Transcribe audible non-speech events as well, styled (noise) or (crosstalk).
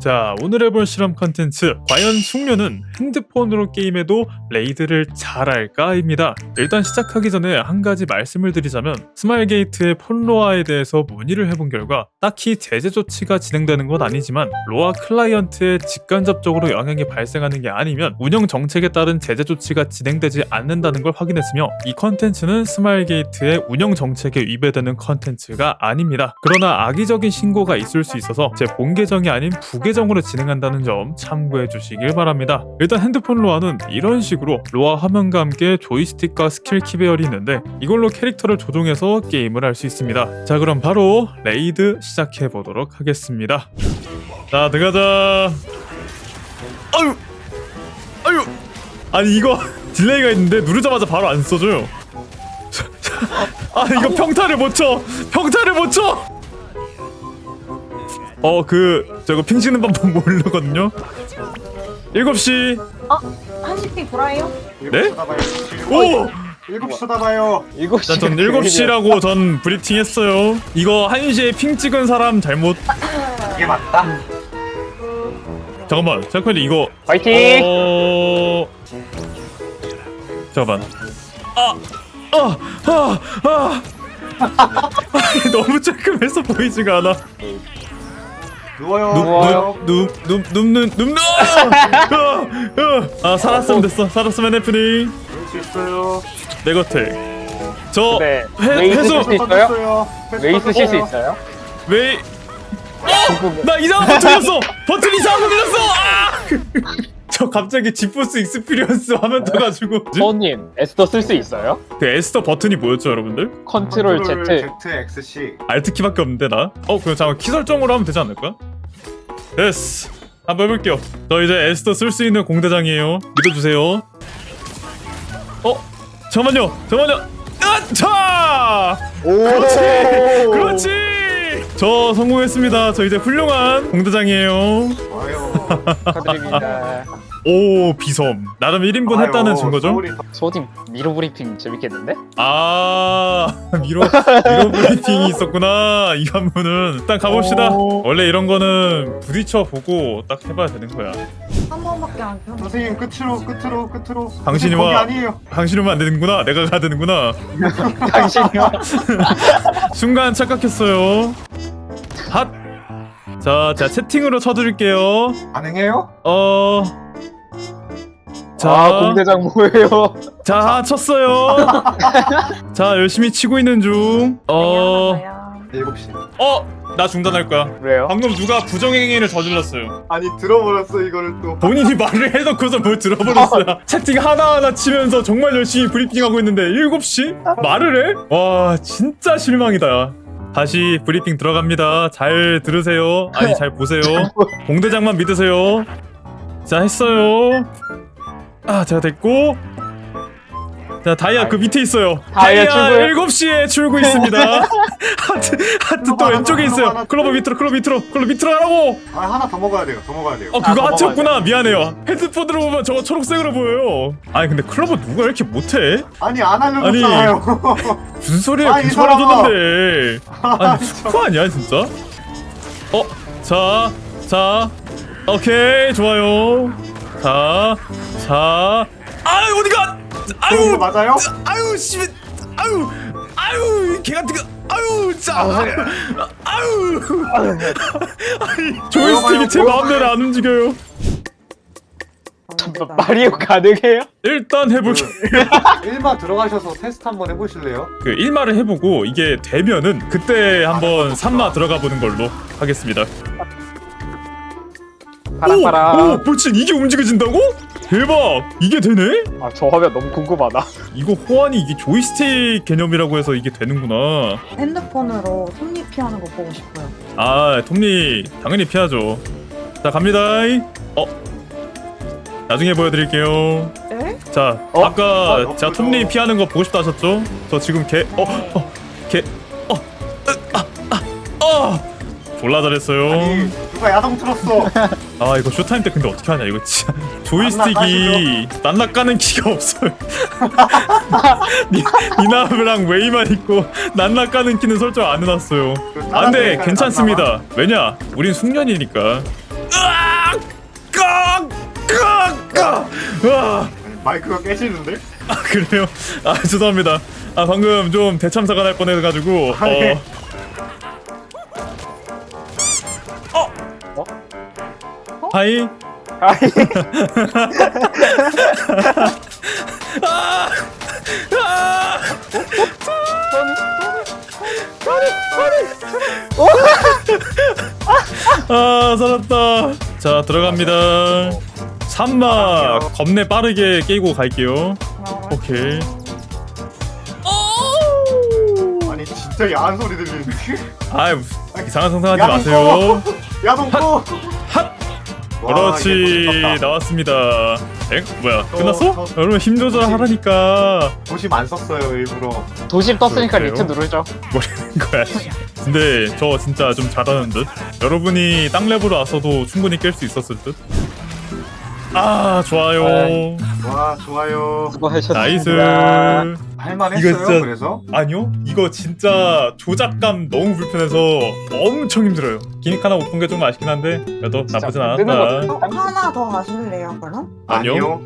자, 오늘 해볼 실험 컨텐츠 과연 숙녀는 핸드폰으로 게임해도 레이드를 잘할까 입니다. 일단 시작하기 전에 한 가지 말씀을 드리자면 스마일게이트의 폰로아에 대해서 문의를 해본 결과 딱히 제재 조치가 진행되는 건 아니지만 로아 클라이언트에 직간접적으로 영향이 발생하는 게 아니면 운영 정책에 따른 제재 조치가 진행되지 않는다는 걸 확인했으며 이 컨텐츠는 스마일게이트의 운영 정책에 위배되는 컨텐츠가 아닙니다. 그러나 악의적인 신고가 있을 수 있어서 제 본 계정이 아닌 부계 정으로 진행한다는 점 참고해 주시길 바랍니다. 일단 핸드폰 로아는 이런 식으로 로아 화면과 함께 조이스틱과 스킬 키배열이 있는데 이걸로 캐릭터를 조종해서 게임을 할 수 있습니다. 자 그럼 바로 레이드 시작해 보도록 하겠습니다. 자 들어가자. 아유, 아유. 아니 이거 (laughs) 딜레이가 있는데 누르자마자 바로 안 써줘요. 아 이거 평타를 못 쳐. 평타를 못 쳐. 어그 저거 핑 치는 방법 모르거든요. 7시. 한시핑 보라예요? 네? 쳐다봐요. 오! 일곱 쳐다봐요. 일곱 시. 자, 전 7시라고 전 브리핑 했어요. 이거 1시에 핑 찍은 사람 잘못. 이게 맞다. 잠깐만. 잠깐만 이거 파이팅. 어 잠깐만. 아! 아! 아! 아! (laughs) 너무 조금해서 보이지가 않아. 누워요. 누워요. 눕눕눕눕눕눕 아 살았으면 됐어. 살았으면 해프닝. 수 있어요. 내거택. 저 네. 회- 웨이스 회수- 쓸수 있어요? 던졌어요. 웨이스 쓸수 있어요? 왜? 궁금해. 나 이상한 버튼 눌렀어! 버튼 이상한 거 눌렀어! 아! (laughs) 저 갑자기 지포스 익스피리언스 화면 떠가지고 서우님 에스더 쓸 수 있어요? 그 에스터 버튼이 뭐였죠 여러분들? 컨트롤 Z. Z X C. 알트 키밖에 없는데 나? 어 그럼 잠깐 키 설정으로 하면 되지 않을까? 됐어 한번 해볼게요 저 이제 에스터 쓸수 있는 공대장이에요 믿어주세요 어? 잠깐만요 잠깐만요 아차! 그렇지! 그렇지! 저 성공했습니다 저 이제 훌륭한 공대장이에요. (laughs) 축하드립니다. 오 비섬 나름 1인분 아유, 했다는 증거죠? 서울이 더- 소님 미로 브리핑 재밌겠는데? 아 (laughs) 미로 미로 브리핑이 있었구나 이 한분은 일단 가봅시다 오. 원래 이런 거는 부딪혀 보고 딱 해봐야 되는 거야 한 번밖에 안 펴. 선생님 끝으로 끝으로 끝으로. 당신이 거기 와. 아니에요. 당신이면 안 되는구나 내가 가야 되는구나 (laughs) 당신이요? (laughs) 순간 착각했어요 핫자 자 채팅으로 쳐드릴게요 가능해요? 어 자, 아. 공대장 뭐예요? (laughs) 자 쳤어요. (laughs) 자 열심히 치고 있는 중어어 일곱 시. 나 중단할 거야. 그래요? 방금 누가 부정행위를 저질렀어요. 아니 들어버렸어 이거를 또. 본인이 말을 해놓고서 뭘 들어버렸어요. 채팅 하나하나 치면서 정말 열심히 브리핑하고 있는데 7시? 말을 해? 와 진짜 실망이다. 다시 브리핑 들어갑니다. 잘 들으세요. 아니 잘 보세요. (laughs) 공대장만 믿으세요. 자 했어요 아 제가 됐고 자 다이아 그 밑에 있어요 다이아 출구요? 7시에 출구 있습니다 (laughs) 하트 하트 또 왼쪽에 있어요 클로버 하나. 클로버 밑으로 클로버 밑으로 클로버 밑으로 하라고 아 하나 더 먹어야 돼요. 더 먹어야 돼요. 어 그거 아, 하트였구나 미안해요 헤드폰으로 보면 저거 초록색으로 보여요 아니 근데 클로버 누가 이렇게 못해? 아니 안 알려줬잖아요. (laughs) 무슨 소리야 아, 이 괜찮아 사람아. 줬는데 (laughs) 아니 스코 아니야 진짜? 어? 자, 자 오케이 좋아요 자 자. 아유 어디가? 아유. 맞아요? 아유 씨. 아유. 아유 개 같은 거. 아유 자. 아유. 아니 조이스틱이 제 마음대로 안 움직여요. 마리오 가능해요? 일단 해볼게 일반 들어가셔서 테스트 한번 해보실래요? (laughs) 그 1마를 해보고 이게 되면은 그때 한번 3마 들어가 보는 걸로 하겠습니다. 파랑파랑. 오, 오, 볼친 이게 움직여진다고? 대박! 이게 되네? 아 저 화면 너무 궁금하다. 이거 호환이 이게 조이스틱 개념이라고 해서 이게 되는구나. 핸드폰으로 손님 피하는 거 보고 싶어요. 아, 톱니 당연히 피하죠. 자, 갑니다. 어, 나중에 보여드릴게요. 에? 자, 어? 아까 어, 제가 어, 톱니 어. 피하는 거 보고 싶다 하셨죠? 저 지금 개, 어, 어, 개, 어, 으, 아, 아, 아, 졸라 잘했어요. 아니 누가 야동 틀었어. 아 이거 쇼타임 때 근데 어떻게 하냐 이거 진짜 (laughs) 조이스틱이 난락가는 키가 없어요 (laughs) 니, 니나브랑 웨이만 있고 난락가는 키는 설정 안 해놨어요 아 근데 괜찮습니다 왜냐 우린 숙련이니까 으악! 깍! 깍! 깍! 으아! 마이크가 깨지는데? 아 그래요? 아 죄송합니다. 아 방금 좀 대참사가 날 뻔해가지고. 어. 하이. 아이 아! 아! 아 살았다. 자 들어갑니다. 산막 겁내 빠르게 깨고 갈게요. 오케이. 아니 진짜 야한 소리 들리는데? 아 이상한 상상하지 야, 마세요. 야동포! 핫! 와, 그렇지 나왔습니다. 엥 뭐야 저- 끝났어? 저- 여러분 힘 조절 하라니까 도심 안 썼어요 일부러 도심 떴으니까 그래요? 리트 누르죠 뭐라는 거야. 씨. 근데 저 진짜 좀 잘하는 듯. 여러분이 땅 랩으로 왔어도 충분히 깰 수 있었을 듯. 아 좋아요. 와 좋아요 나이스. 할만했어요 이거 진짜- 그래서? 아니요 이거 진짜 조작감 너무 불편해서 엄청 힘들어요. 기믹 하나 못 본 게 좀 아쉽긴 한데 그래도 나쁘진 않았다. 하나 더 가실래요, 그럼? 아니요. 아니요